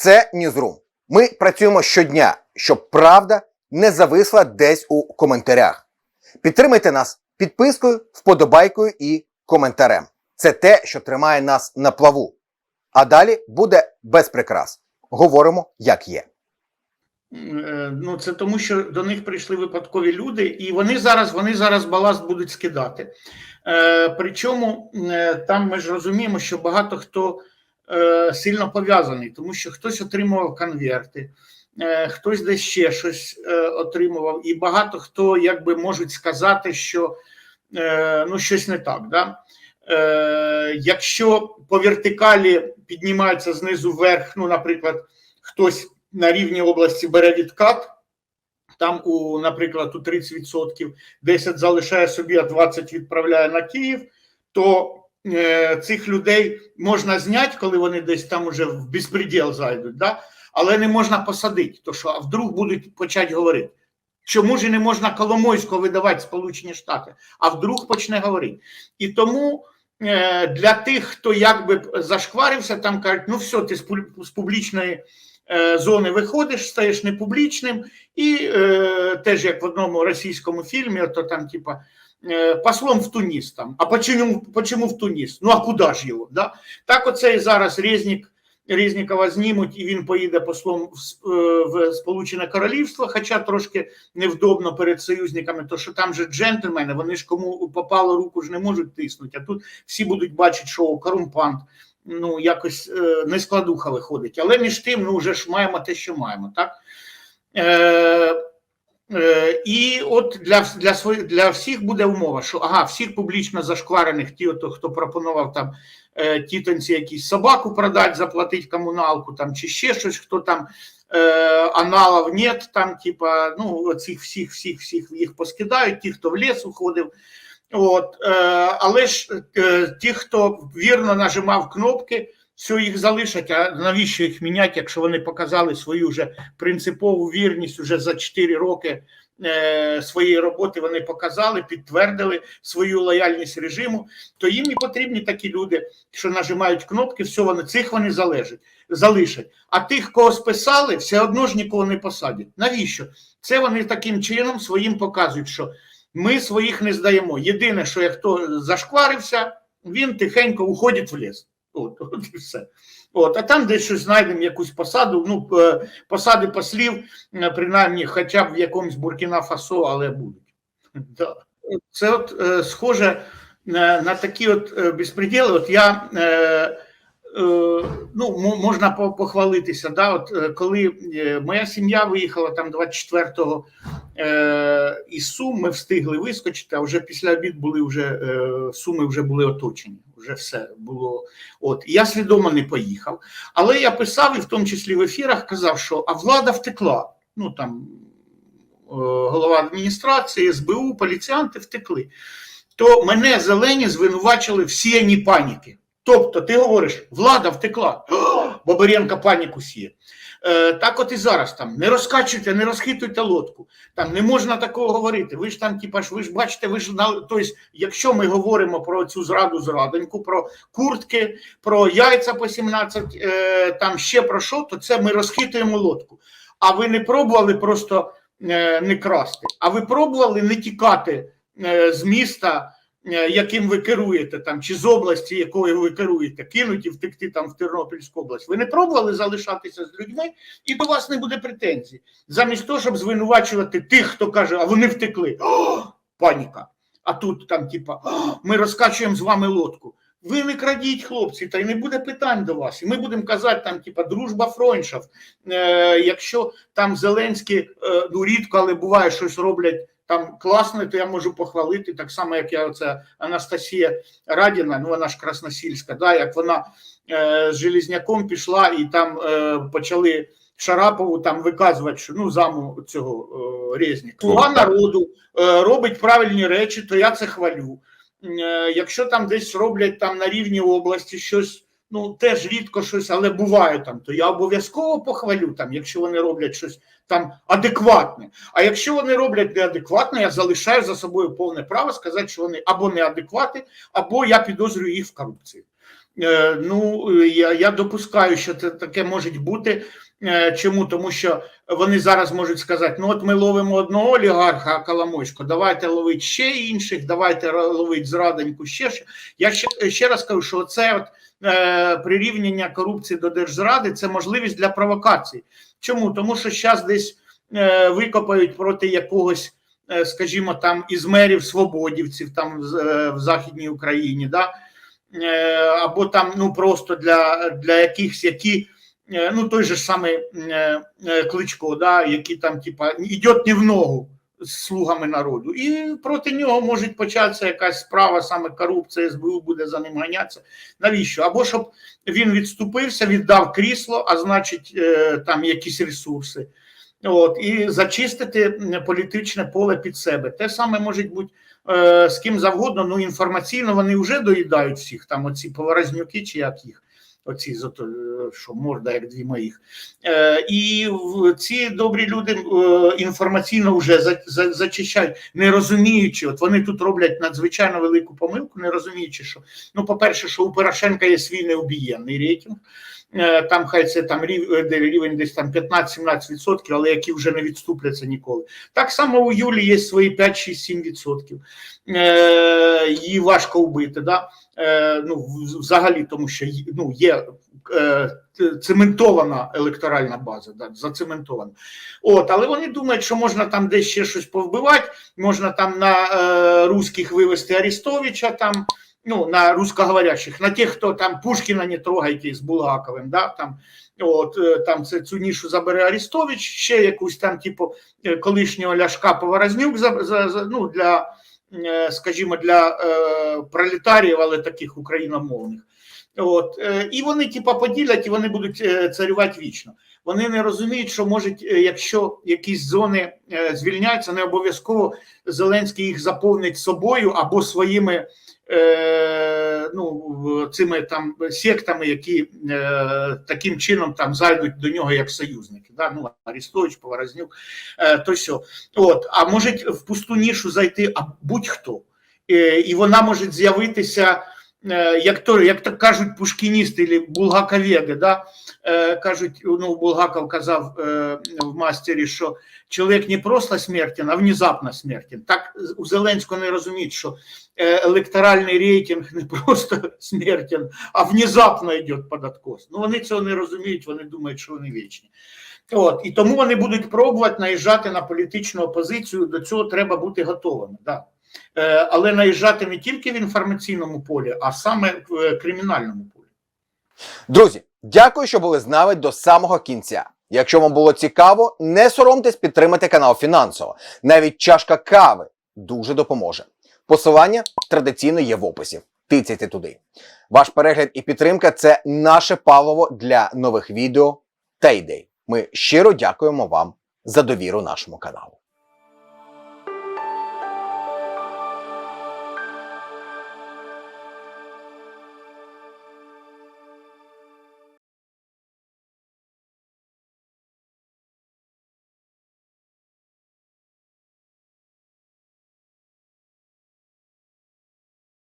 Це Ньюзрум. Ми працюємо щодня, щоб правда не зависла десь у коментарях. Підтримайте нас підпискою, вподобайкою і коментарем. Це те, що тримає нас на плаву. А далі буде без прикрас. Говоримо, як є. Е, Ну, це тому, що до них прийшли випадкові люди, і вони зараз вони зараз баласт будуть скидати. Е, Причому е, там ми ж розуміємо, що багато хто сильно пов'язаний, тому що хтось отримував конверти, е, хтось десь ще щось е, отримував, і багато хто якби можуть сказати, що е, ну, щось не так. Да? Е, Якщо по вертикалі піднімається знизу вверх, ну, наприклад, хтось на рівні області бере відкат, там, у, наприклад, у 30%, 10 залишає собі, а 20 відправляє на Київ, то е, цих людей можна зняти, коли вони десь там уже в безпреділ зайдуть, да? але не можна посадити, то що, а вдруг будуть почати говорити. Чому ж не можна Коломойського видавати Сполучені Штати, а вдруг почне говорити. І тому е, для тих, хто якби зашкварився, там кажуть, ну все, ти з публічної е, зони виходиш, стаєш непублічним, і е, теж як в одному російському фільмі, то там, типа, е, послом в Туніс там. А почему, почему в Туніс? Ну а куди ж його? Да? Так оцей зараз Резнік, Резнікова знімуть, і він поїде послом в, е, в Сполучене Королівство, хоча трошки невдобно перед союзниками, то що там же джентльмени, вони ж кому попало руку ж не можуть тиснути, а тут всі будуть бачити, що корумпант, ну якось е, не складуха виходить. Але між тим, ну вже ж маємо те, що маємо, так? Е, е, і от для, для, своїх, для всіх буде умова, що ага, всіх публічно зашкварених, ті, ото, хто пропонував там е, тітонці якісь собаку продати, заплатити комуналку там, чи ще щось, хто там е, аналов нет, там, типа, ну, оцих всіх, всіх, всіх їх поскидають, ті, хто в ліс уходив. От, е, але ж е, ті, хто вірно нажимав кнопки, все їх залишать. А навіщо їх міняти, якщо вони показали свою вже принципову вірність уже за 4 роки е, своєї роботи? Вони показали, підтвердили свою лояльність режиму. То їм не потрібні такі люди, що нажимають кнопки, все вони цих вони залежать, залишать. А тих, кого списали, все одно ж нікого не посадять. Навіщо? Це вони таким чином своїм показують, що ми своїх не здаємо. Єдине, що як хто зашкварився, він тихенько уходить в ліс. От, от і все. От, а там десь щось знайдемо якусь посаду, ну, е, посади послів, е, принаймні, хоча б в якомусь Буркіна Фасо, але будуть. Це от е, схоже на, такі от безпреділи. От я ну, можна похвалитися. Да? От, коли моя сім'я виїхала там 24-го е, із Сум, ми встигли вискочити, а вже після обід були вже е, Суми вже були оточені. Вже все було. От я свідомо не поїхав. Але я писав і в тому числі в ефірах казав, що а влада втекла. Ну там е, голова адміністрації, СБУ, поліціянти втекли. То мене зелені звинувачили в сіянні паніки. Тобто, ти говориш, влада втекла, О, Бабиренко паніку сіє. Е, так от і зараз там не розкачуйте, не розхитуйте лодку. Там не можна такого говорити. Ви ж там, типа ж, ви ж бачите, ви ж тобто, якщо ми говоримо про цю зраду зрадоньку, про куртки, про яйця по 17, е, там ще про що, то це ми розхитуємо лодку. А ви не пробували просто е, не красти, а ви пробували не тікати з міста, яким ви керуєте, там, чи з області, якою ви керуєте, кинуть і втекти там в Тернопільську область. Ви не пробували залишатися з людьми, і до вас не буде претензій. Замість того, щоб звинувачувати тих, хто каже, а вони втекли. О, паніка. А тут там, типа, ми розкачуємо з вами лодку. Ви не крадіть, хлопці, та й не буде питань до вас. І ми будемо казати, там, типа, дружба фронтшав. Е, якщо там Зеленський, е, ну рідко, але буває, щось роблять там класне, то я можу похвалити, так само, як я оце Анастасія Радіна, ну вона ж красносільська, да, як вона е, з Желізняком пішла і там е, почали Шарапову там виказувати, що ну заму цього е, Резніка. Слуга народу е, робить правильні речі, то я це хвалю. Е, якщо там десь роблять там на рівні області щось, ну теж рідко щось, але буває там, то я обов'язково похвалю там, якщо вони роблять щось там адекватне. А якщо вони роблять неадекватне, я залишаю за собою повне право сказати, що вони або неадекватні, або я підозрюю їх в корупції. Е, Ну, я, я допускаю, що це таке може бути. Е, Чому? Тому що вони зараз можуть сказати: ну от ми ловимо одного олігарха Коломойського, давайте ловити ще інших, давайте ловити зрадоньку ще. Я ще, ще раз кажу, що це от, е, прирівняння корупції до держзради це можливість для провокації. Чому? Тому що зараз десь е, викопають проти якогось, е, скажімо, там із мерів свободівців там е, в Західній Україні, да? е, або там ну просто для, для якихось, які. Е, Ну, той же самий е, е, Кличко, да, який там, типа, йде не в ногу з слугами народу, і проти нього може початися якась справа, саме корупція, СБУ буде за ним ганятися. Навіщо? Або щоб він відступився, віддав крісло, а значить, там якісь ресурси. От, і зачистити політичне поле під себе. Те саме може бути е, з ким завгодно. Ну інформаційно вони вже доїдають всіх. Там оці поворознюки, чи як їх, оці що морда, як дві моїх. Е, і ці добрі люди е, інформаційно вже за, за, зачищають, не розуміючи, от вони тут роблять надзвичайно велику помилку, не розуміючи, що ну, по-перше, що у Порошенка є свій необієнний рейтинг. Е, Там хай це там рівень десь там 15-17%, але які вже не відступляться ніколи. Так само у Юлі є свої 5-6-7%. Е, Її важко вбити. Да? Е, ну, взагалі, тому що ну, є е, цементована електоральна база, да, зацементована. От, але вони думають, що можна там десь ще щось повбивати, можна там на е, русських вивести Арестовича, там, ну, на русскоговорящих, на тих, хто там Пушкіна не трогайте з Булгаковим, да, там, от, е, там це, цю нішу забере Арестович, ще якусь там, типу, колишнього Ляшка Поворознюк за, за, за, ну, для, скажімо, для е, пролетаріїв, але таких україномовних. От, е, і вони, типа, поділять, і вони будуть е, царювати вічно. Вони не розуміють, що можуть, е, якщо якісь зони звільняються, не обов'язково Зеленський їх заповнить собою або своїми ну, цими там сектами, які таким чином там зайдуть до нього як союзники. Да? Ну, Арістович, Поворознюк, то все. От, а може в пусту нішу зайти будь-хто. І вона може з'явитися. Е, Як то, як то кажуть пушкіністи або булгаковеди, да? е, кажуть, ну, Булгаков казав е, в мастері, що чоловік не просто смертен, а внезапно смертен. Так у Зеленського не розуміють, що електоральний рейтинг не просто смертен, а внезапно йде під откос. Ну вони цього не розуміють, вони думають, що вони вічні. От, і тому вони будуть пробувати наїжджати на політичну опозицію. До цього треба бути готовими. Да. Е, але наїжджати не тільки в інформаційному полі, а саме в е, кримінальному полі. Друзі, дякую, що були з нами до самого кінця. Якщо вам було цікаво, не соромтесь підтримати канал фінансово. Навіть чашка кави дуже допоможе. Посилання традиційно є в описі. Тицяйте туди. Ваш перегляд і підтримка це наше паливо для нових відео та ідей. Ми щиро дякуємо вам за довіру нашому каналу.